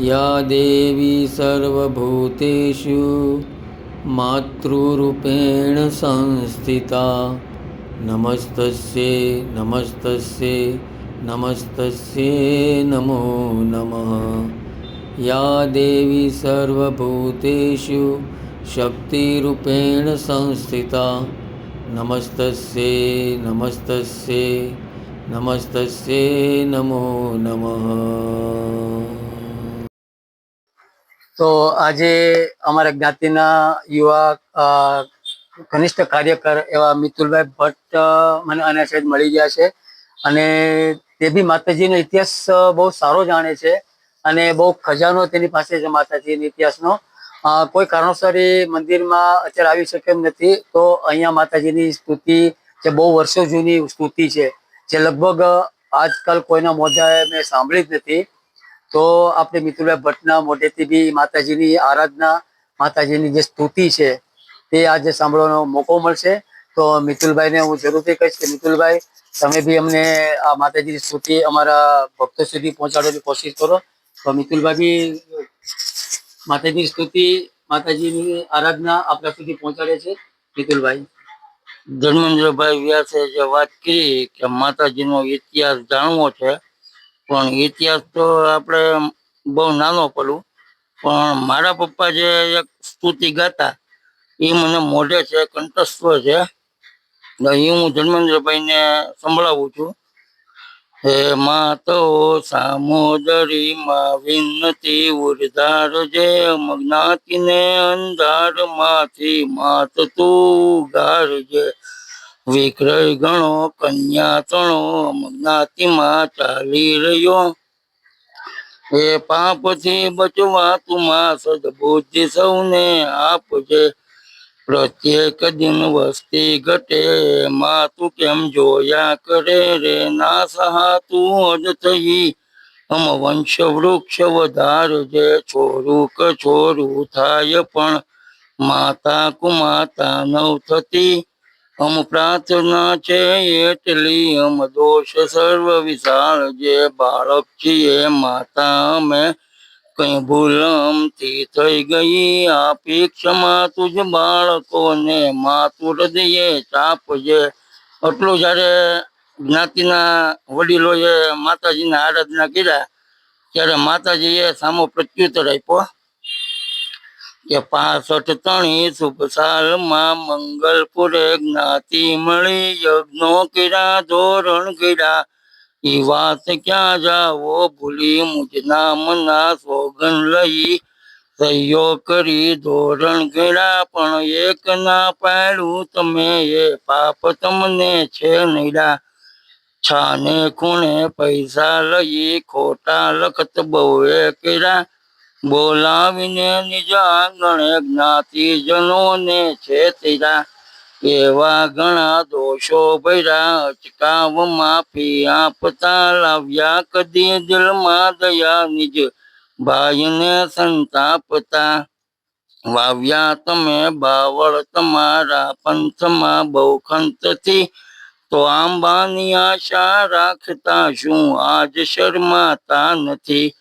યા દેવી સર્વભૂતેષુ માતૃરૂપેણ સંસ્થિતા નમસ્તસ્યે નમસ્તસ્યે નમસ્તસ્યે નમો નમઃ યા દેવી સર્વભૂતેષુ શક્તિરૂપેણ સંસ્થિતા નમસ્તસ્યે નમસ્તસ્યે નમસ્તસ્યે નમો નમઃ તો આજે અમારા જ્ઞાતિના યુવા ઘનિષ્ઠ કાર્યકર એવા મિતુલભાઈ ભટ્ટ મને અને સહિત મળી ગયા છે. અને તે બી માતાજીનો ઇતિહાસ બહુ સારો જાણે છે અને બહુ ખજાનો તેની પાસે છે માતાજીના ઇતિહાસનો. કોઈ કારણોસર એ મંદિરમાં અત્યારે આવી શકે એમ નથી. તો અહીંયા માતાજીની સ્તુતિ જે બહુ વર્ષો જૂની સ્તુતિ છે, જે લગભગ આજકાલ કોઈના મોઢાએ મેં સાંભળી જ નથી. તો આપણે મિતુલભાઈ ભટ્ટના મોઢેથી બી માતાજીની આરાધના, માતાજીની જે સ્તુતિ છે, તે આજે સાંભળવાનો મોકો મળશે. તો મિતુલભાઈને હું જરૂરથી કહીશ કે મિતુલભાઈ, તમે બી અમને આ માતાજીની સ્તુતિ અમારા ભક્તો સુધી પહોંચાડવાની કોશિશ કરો. તો મિતુલભાઈ બી માતાજીની સ્તુતિ, માતાજીની આરાધના આપણા સુધી પહોંચાડે છે. મિતુલભાઈ. ધર્મેન્દ્રભાઈ વ્યાસે જે વાત કરી કે માતાજીનો ઇતિહાસ જાણવો છે પણ ઇતિહાસ તો આપણે બહુ નાનો પડું પણ મારા પપ્પા જે એક સ્તુતિ ગાતા, એ મને મોઢે છે, કંઠસ્થ છે. એ હું ધર્મેન્દ્રભાઈને સંભળાવું છું. હે માતો સામોદરી મા વિનતી, ઉર્ધાર જે જ્ઞાતિને અંધાર માથી માત તું ગારજે. વિક્રય ગણો, કન્યા તણો જ્ઞાતિમાં ચાલી રહ્યો. એ પાપથી બચવા તુમા સદબુદ્ધિ સૌને આપજે. પ્રત્યેક દિન વસ્તી ઘટે માં તું કેમ જોયા કરે રે? ના સહા તું અજ થઈ. અમ વંશ વૃક્ષ વધારજે છોરું ક છોરું થાય પણ માતા કુમાતા નવ થતી. અમ પ્રાર્થના છે એટલી, અમ દોષ સર્વ વિશાળ જે બાળક છીએ માતા અમે કઈ ભૂલમથી થઈ ગઈ, આપી ક્ષમા તુજ બાળકોને માતું હૃદયે ચાપજે. આટલું જ્યારે જ્ઞાતિના વડીલોએ માતાજીને આરાધના કર્યા, ત્યારે માતાજીએ સામો પ્રત્યુત્તર આપ્યો. કે પાસઠ તણી શુભ સાલમાં મંગલપુરે જ્ઞાતિ મળી, યજ્ઞો કર્યા, ધોરણ કર્યા. એ વાત ક્યાં જાવો? ભૂલી મુજ નામના સોગન લઈ સહયો કરી ધોરણ કર્યા. પણ એક ના પાડું તમે, એ પાપ તમને છે નૈડા. છાને ખૂણે પૈસા લઈ ખોટા લખત બહુએ કર્યા. બોલાવીને નિજ આંગણે જ્ઞાતિજનોને છે તેરા એવા ઘણા દોષો ભર્યા, અચકાવ માફી આપતા લાવ્યા. કદી દિલમાં દયા નિજ ભાઈને સંતાપતા. વાવ્યા તમે બાવળ તમારા પંથમાં બહુ ખંતથી તો આંબાની આશા રાખતા શું? આજ શરમાતા નથી.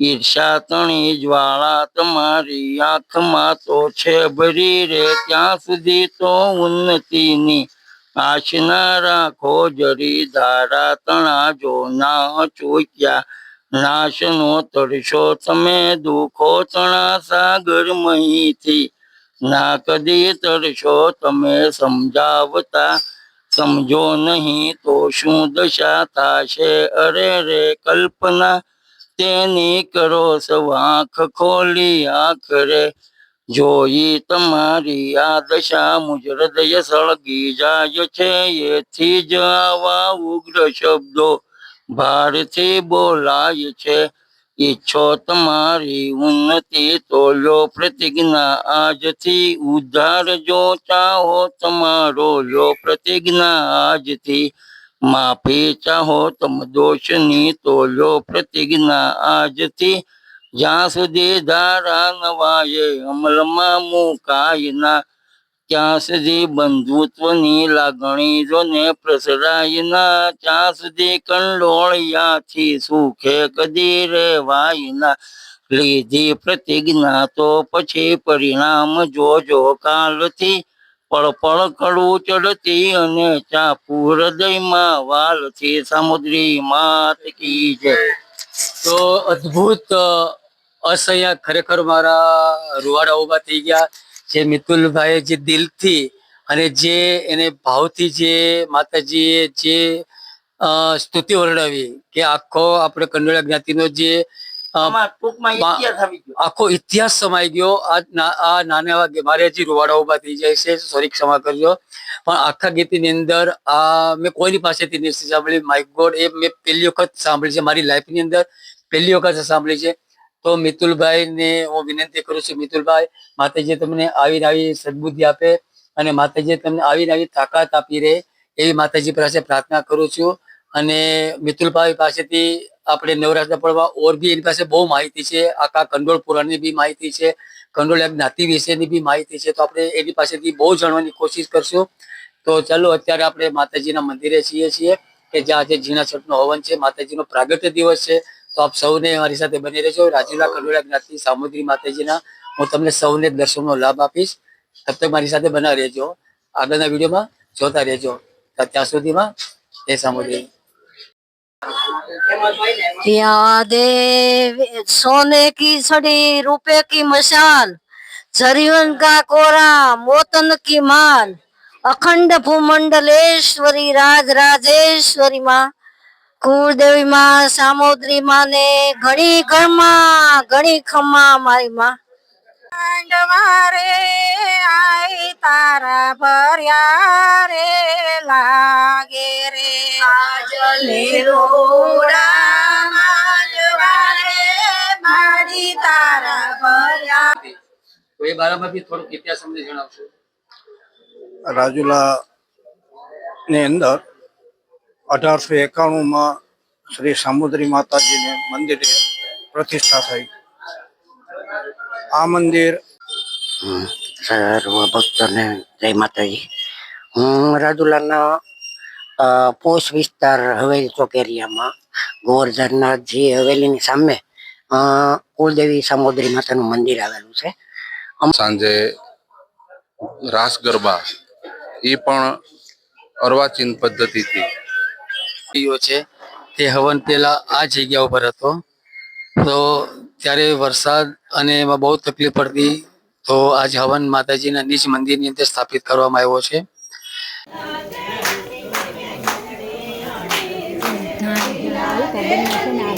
ઈર્ષા તણી જ્વાળા તમારી આંખમાં તો છે ભરી રે, ત્યાં સુધી તો ઉન્નતિની આશના રાખો. જરી ધારા તણા જો ના ચૂક્યા, નાશનો તરશો તમે દુઃખો. તણા સાગર મહીથી ના કદી તરશો, તમે સમજાવતા સમજો નહીં તો શું દશા થશે? અરે રે, કલ્પના તેની કરો સૌ ખોલી આખરે. જોઈ તમારી આ દશા મુજ હૃદય સળગી જાય છે. એથી જ આવા ઉગ્ર શબ્દો ભારથી બોલાય છે. ઈચ્છો તમારી ઉન્નતિ તો પ્રતિજ્ઞા આજથી ઉદ્ધાર જો ચાહો તમારો લો પ્રતિજ્ઞા આજથી. માફી ચાહો તમ દોષની તોલ્યો પ્રતિજ્ઞા આજથી જ્યાં સુધી ધારા નવાય અમલમાં મુકાય ના ત્યાં સુધી બંધુત્વની લાગણી જોને પ્રસરાય ના ત્યાં સુધી કંડોળિયાથી સુખે કદી રેવાય ના લીધી પ્રતિજ્ઞા તો પછી પરિણામ જોજો કાલથી પળ પળ કડવું ચડતી અને ચાપુ હૃદયમાં વાલથી સમુદ્રી માત કી જય. તો અદ્ભુત અસહ્ય ખરેખર મારા રૂવાડા ઊભા થઈ ગયા. જે મિતુલભાઈએ જે દિલથી અને જે એને ભાવથી જે માતાજીએ જે સ્તુતિ વર્ણવી કે આખો આપણે કંડોળા જ્ઞાતિનો જે આખો ઇતિહાસ સમાઈ ગયો. આ નાના એવા મારે હજી રૂવાડા ઊભા થઈ જાય છે સોરી ક્ષમા કરજો. પણ આખા ગીતની અંદર આ મેં કોઈની પાસેથી નથી સાંભળી. માય ગોડ એ મેં પહેલી વખત સાંભળી છે મારી લાઈફની અંદર. પહેલી વખત સાંભળી છે. તો મિતુલભાઈ ને હું વિનંતી કરું છું મિતુલભાઈ માતાજી તમને આવીને આવી સદબુદ્ધિ આપે અને માતાજી તમને આવી આવી તાકાત આપી રહે એવી માતાજી પાસે પ્રાર્થના કરું છું. અને મિતુલભાઈ પાસેથી આપણે નવરાત્રા પડવા ઓર બી એની પાસે બહુ માહિતી છે. આખા કંડોળ પુરાણની બી માહિતી છે. કંડોળ એક જ્ઞાતિ વિશેની બી માહિતી છે. તો આપણે એની પાસેથી બહુ જાણવાની કોશિશ કરશું. તો ચાલો અત્યારે આપણે માતાજીના મંદિરે છીએ છીએ કે જ્યાં આજે ઝીણા છઠનો હવન છે. માતાજીનો પ્રાગટ્ય દિવસ છે. તો આપ સૌને મારી સાથે બની રહેજો. રાજુલા કંડોળા જ્ઞાતિ સામુદ્રી માતાજીના. હું તમને સૌને દર્શનનો લાભ આપીશ. તબ તક મારી સાથે બના રહેજો. આગળના વિડીયોમાં જોતા રહેજો. ત્યાં સુધીમાં એ સામુદ્રી. या देव सोने की छड़ी रुपए की मशाल जरीवन का कोरा मोतन की माल अखंड भूमंडलेश्वरी राज राजेश्वरी માં કુળદેવી માં સામોદરી માં ને ઘણી ઘરમાં ઘણી ખમ્મા મારી માં માંડવારે આઈ તારા ભર્યા રે લાગે રે. આજલે રોડા મારી તારા ભર્યા. તો એ બારામાં થોડુંક ઇતિહાસ અમને જણાવશો. રાજુલા ની અંદર અઢારસો એકાણું માં શ્રી સામુદ્રી માતાજીને મંદિરે પ્રતિષ્ઠા થઈ. આ મંદિર. સર્વ ભક્તોને જય માતાજી. હું રાજુલાના પોષ વિસ્તાર હવેલી ચોક એરિયામાં ગોવર્ધનનાથજી હવેલીની સામે કુળદેવી સામોદરી માતાનું મંદિર આવેલું છે. સાંજે રાસ ગરબા એ પણ અર્વાચીન પદ્ધતિથી. છે તે હવન પેલા આ જગ્યા ઉપર હતો. તો ત્યારે વરસાદ અને એમાં બહુ તકલીફ પડતી તો આજ હવન માતાજીના નીચ મંદિરની અંદર સ્થાપિત કરવામાં આવ્યો છે Thank you.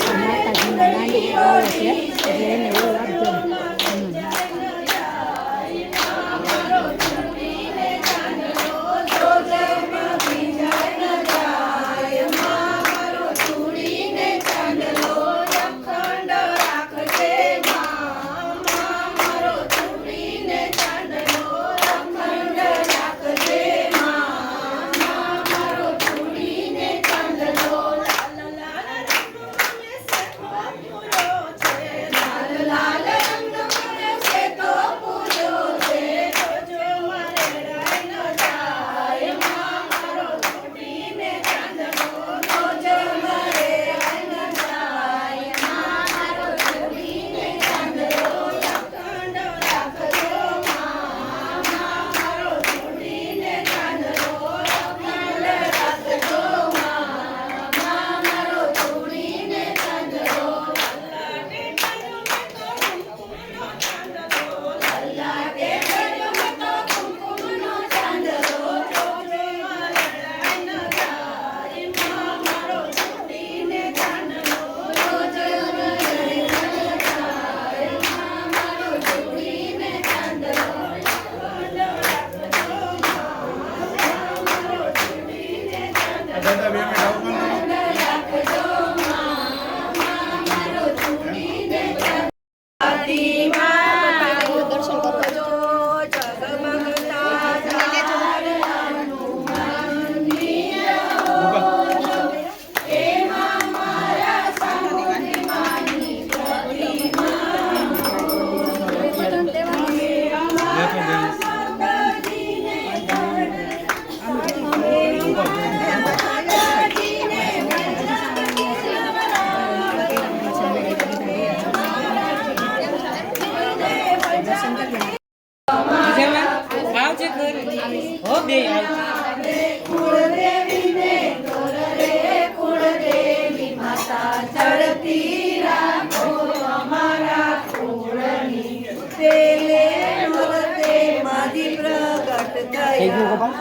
થઈ ગયું કપાલ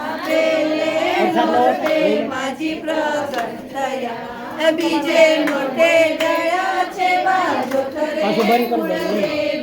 બીજે નોટે ગયા છે પાછું બંધ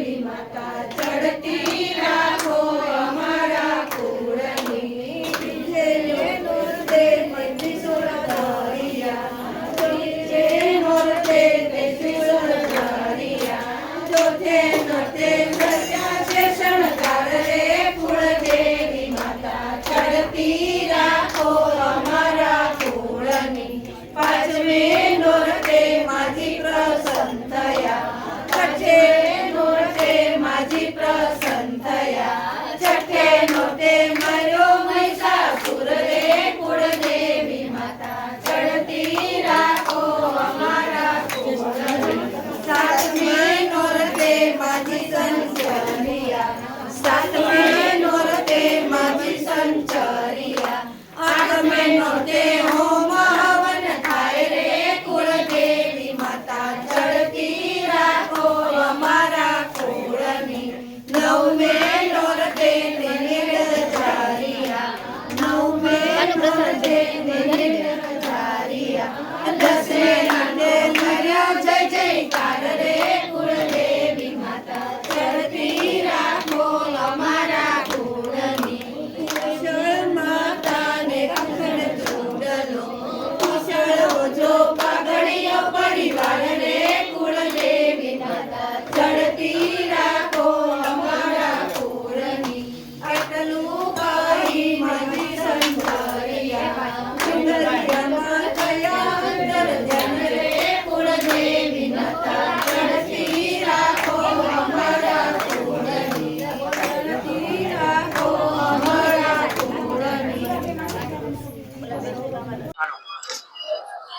નોરતે માજી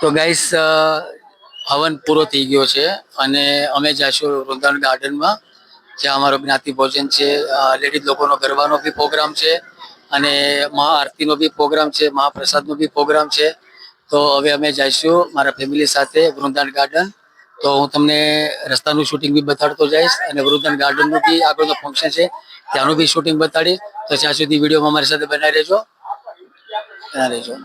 તો ગાઈસ હવન પૂરો થઈ ગયો છે અને અમે જઈશું વૃંદાવન ગાર્ડનમાં, જ્યાં અમારો જ્ઞાતિ ભોજન છે લેડીઝ લોકોનો ગરબાનો બી પ્રોગ્રામ છે અને મહાઆરતીનો બી પ્રોગ્રામ છે, મહાપ્રસાદનો બી પ્રોગ્રામ છે. તો હવે અમે જઈશું મારા ફેમિલી સાથે વૃંદાવન ગાર્ડન. તો હું તમને રસ્તાનું શૂટિંગ બી બતાડતો જઈશ અને વૃંદાવન ગાર્ડનનું બી આગળનું ફંક્શન છે, ત્યાંનું બી શૂટિંગ બતાડીશ. તો ત્યાં સુધી વિડીયોમાં મારી સાથે બનાવી રહેજો. બનાવી રહેજો.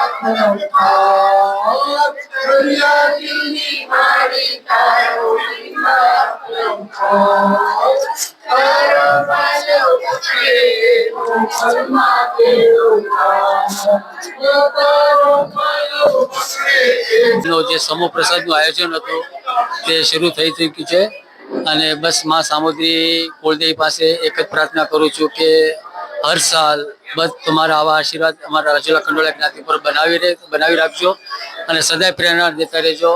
જે સમૂહ પ્રસાદનું આયોજન હતું, તે શરૂ થઈ ચૂક્યું છે. અને બસમાં સામુદ્રી કુળદેવી પાસે એક જ પ્રાર્થના કરું છું કે હર સાલ, બસ તમારા આવા આશીર્વાદ અમારા રાજુલા ખંડોળા જ્ઞાતિ પર બનાવી રહે બનાવી રાખજો અને સદાય પ્રેરણા દેતા રહેજો.